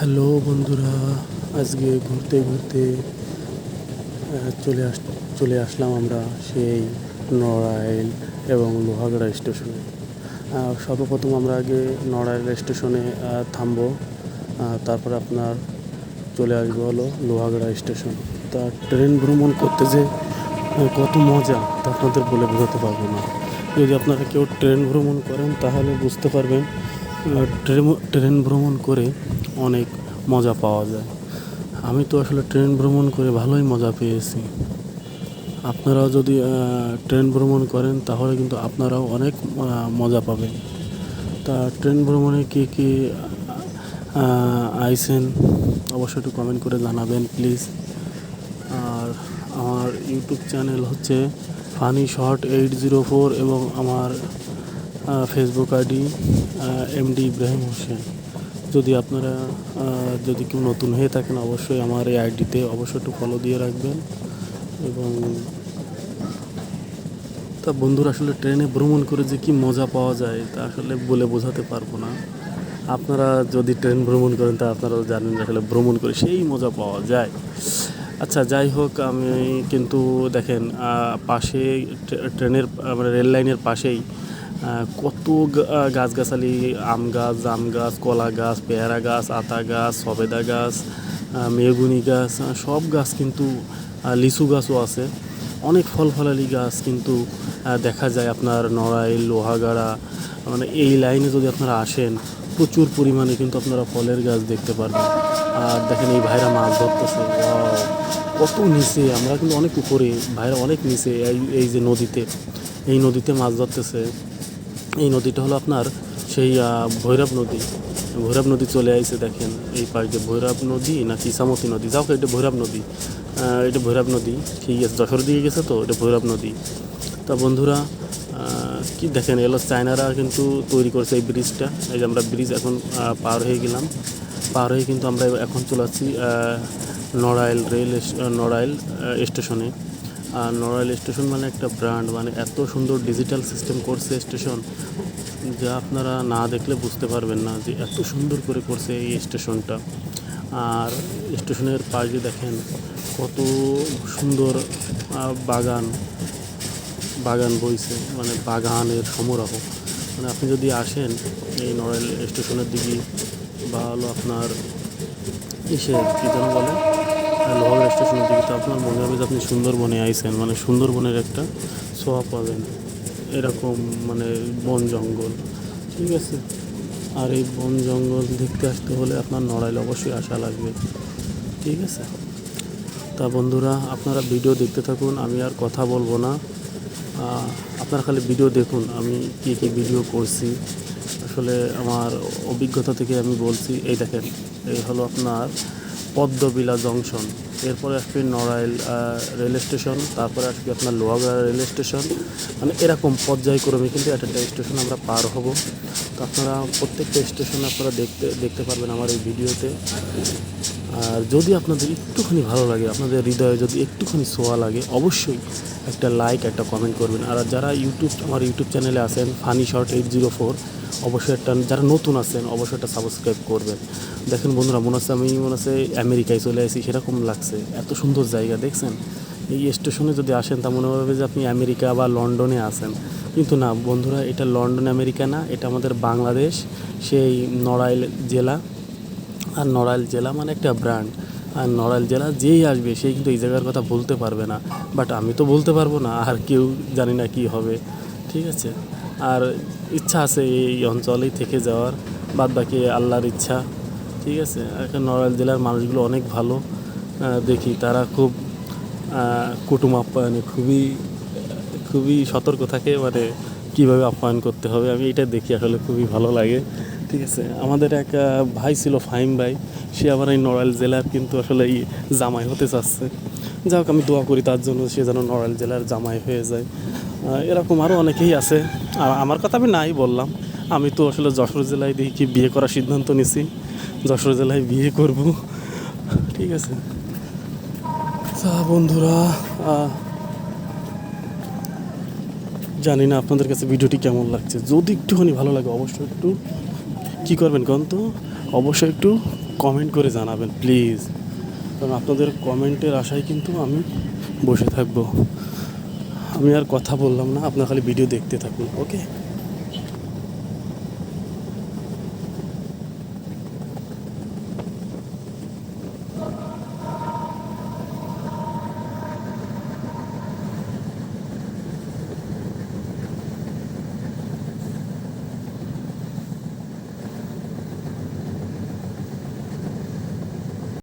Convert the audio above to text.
Hello বন্ধুরা, আজকে ঘুরতে ঘুরতে চলে আস, চলে আসলাম আমরা সেই নড়াইল এবং লোহাগড়া স্টেশনে। সর্বপ্রথম আমরা আগে নড়াইল স্টেশনে থামবো। তারপর আপনার চলে আসব হলো লোহাগড়া স্টেশন। তা ট্রেন ভ্রমণ করতে যে কত মজা, তা আপনাদের বলে বোঝাতে পারব না। যদি আপনারা কেউ ট্রেন ভ্রমণ করেন তাহলে বুঝতে পারবেন ট্রেন ভ্রমণ করে অনেক মজা পাওয়া যায়। আমি তো আসলে ট্রেন ভ্রমণ করে ভালোই মজা পেয়েছি। আপনারাও যদি ট্রেন ভ্রমণ করেন, তাহলে কিন্তু আপনারাও অনেক মজা পাবেন। তা ট্রেন ভ্রমণে কে কে আইসেন অবশ্যই একটু কমেন্ট করে জানাবেন প্লিজ আর আমার ইউটিউব চ্যানেল হচ্ছে funny short eight zero four এবং আমার Facebook ID MD Ibrahim Hossain. যদি আপনারা যদি কেউ নতুন হয়ে থাকেন, অবশ্যই আমার এই আইডিতে অবশ্যই একটু ফলো দিয়ে রাখবেন। এবং তা বন্ধুরা, আসলে ট্রেনে ভ্রমণ করে যে কি মজা পাওয়া যায়, তা আসলে বলে বোঝাতে পারব না। আপনারা যদি ট্রেন ভ্রমণ করেন, তা আপনারাও জানেন আসলে ভ্রমণ করে সেই মজা পাওয়া যায়। আচ্ছা যাই হোক, আমি কিন্তু দেখেন পাশে ট্রেনের মানে রেল লাইনের পাশেই কত গাছগাছালি, আম গাছ, জাম গাছ, কলা গাছ, পেয়ারা গাছ, আতা গাছ, সবেদা গাছ মেগুনি গাছ সব গাছ কিন্তু লিচু গাছও আছে। অনেক ফল ফলালি গাছ কিন্তু দেখা যায় আপনার নড়াইল, লোহাগাড়া মানে এই লাইনে যদি আপনারা আসেন, প্রচুর পরিমাণে কিন্তু আপনারা ফলের গাছ দেখতে পারবেন। আর দেখেন এই ভাইরা মাছ ধরতেছে কত নিচে, আমরা কিন্তু অনেক উপরে, ভাইরা অনেক নিচে, এই এই যে নদীতে। এই নদীতে মাছ ধরতেছে। এই নদীটা হলো আপনার সেই ভৈরব নদী। ভৈরব নদী চলে আইছে দেখেন, এই পাশ ভৈরব নদী না ইসামতি নদী? যাও এটা ভৈরব নদী। এটা ভৈরব নদী। ঠিক আছে যশোর দিকে গেছে তো, এটা ভৈরব নদী। তা বন্ধুরা কি দেখেন, এলো চায়নারা কিন্তু তৈরি করছে এই ব্রিজটা। এই যে আমরা ব্রিজ এখন পার হয়ে গেলাম। পার হয়ে কিন্তু আমরা এখন চলে আসছি নড়াইল রেল নড়াইল স্টেশনে। আর নড়াইল স্টেশন মানে একটা ব্র্যান্ড মানে এত সুন্দর ডিজিটাল সিস্টেম করছে স্টেশন, যা আপনারা না দেখলে বুঝতে পারবেন না যে এত সুন্দর করে করছে এই স্টেশনটা। আর স্টেশনের পাশে দেখেন কত সুন্দর বাগান বাগান বইছে মানে বাগানের সমারোহ। মানে আপনি যদি আসেন এই নড়াইল স্টেশনের দিকে বা হলো আপনার ইসে, কী যেন বলে? লোহাগড়া স্টেশনের দিকে তো আপনার মনে হবে যে আপনি সুন্দরবনে আইসেন মানে সুন্দরবনের একটা ছোঁয়া পাবেন। এরকম মানে বন জঙ্গল, ঠিক আছে? আর এই বন জঙ্গল দেখতে আসতে হলে আপনার নড়াইল অবশ্যই আসা লাগবে, ঠিক আছে? তা বন্ধুরা, আপনারা ভিডিও দেখতে থাকুন, আমি আর কথা বলব না। আপনারা খালি ভিডিও দেখুন, আমি কী কী ভিডিও করছি। আসলে আমার অভিজ্ঞতা থেকে আমি বলছি, এই দেখেন, এই হলো আপনার পদ্মবিলা জংশন। এরপরে আসবে নড়াইল রেল স্টেশন, তারপরে আসবে আপনার লোহাগড়া রেল স্টেশন। মানে এরকম পর্যায়ক্রমে কিন্তু একটা একটা স্টেশন আমরা পার হব। তো আপনারা প্রত্যেকটা স্টেশন আপনারা দেখতে দেখতে পারবেন আমার এই ভিডিওতে। আর যদি আপনাদের একটুখানি ভালো লাগে, আপনাদের হৃদয়ে যদি একটুখানি ছোঁয়া লাগে, অবশ্যই একটা লাইক একটা কমেন্ট করবেন। আর যারা ইউটিউব আমার ইউটিউব চ্যানেলে আছেন funny short eight zero four অবশ্যই একটা, যারা নতুন আছেন, অবশ্যই একটা সাবস্ক্রাইব করবেন। দেখেন বন্ধুরা, মনে হচ্ছে আমি, মনে হচ্ছে আমেরিকায় চলে আসি, সেরকম লাগছে। এত সুন্দর জায়গা, দেখছেন? এই স্টেশনে যদি আসেন, তা মনে হবে যে আপনি আমেরিকা বা লন্ডনে আসেন কিন্তু না, বন্ধুরা, এটা লন্ডন আমেরিকা না, এটা আমাদের বাংলাদেশ, সেই নড়াইল জেলা। আর নড়াইল জেলা মানে একটা ব্র্যান্ড আর নড়াইল জেলা যেই আসবে সেই কিন্তু এই জায়গার কথা বলতে পারবে না। বাট আমি তো বলতে পারব না, আর কেউ জানি না কি হবে। ঠিক আছে? আর ইচ্ছা আছে এই অঞ্চলেই থেকে যাওয়ার। বাদ বাকি আল্লাহর ইচ্ছা। ঠিক আছে? এখন নড়াইল জেলার মানুষগুলো অনেক ভালো। দেখি তারা খুব কুটুম আপ্যায়নে খুবই খুবই সতর্ক থাকে। মানে কীভাবে আপ্যায়ন করতে হবে, আমি এটা দেখি আসলে খুবই ভালো লাগে। ঠিক আছে, আমাদের এক ভাই ছিল ফাহিম ভাই, সে আবার এই নড়াইল জেলার কিন্তু আসলে এই জামাই হতে চাচ্ছে। যাই হোক আমি দোয়া করি তার জন্য সে যেন নড়াইল জেলার জামাই হয়ে যায়। এরকম আরও অনেকেই আছে, আর আমার কথা আমি নাই বললাম। আমি তো আসলে যশোর জেলায় দেখি বিয়ে করার সিদ্ধান্ত নিছি, যশোর জেলায় বিয়ে করব। ঠিক আছে। তা বন্ধুরা জানি না আপনাদের কাছে ভিডিওটি কেমন লাগছে। যদি একটুখানি ভালো লাগে, অবশ্যই একটু কী করবেন কন তো? অবশ্যই একটু কমেন্ট করে জানাবেন প্লিজ কারণ আপনাদের কমেন্টের আশায় কিন্তু আমি বসে থাকব। আমি আর কথা বললাম না, আপনার খালি ভিডিও দেখতে থাকুন ওকে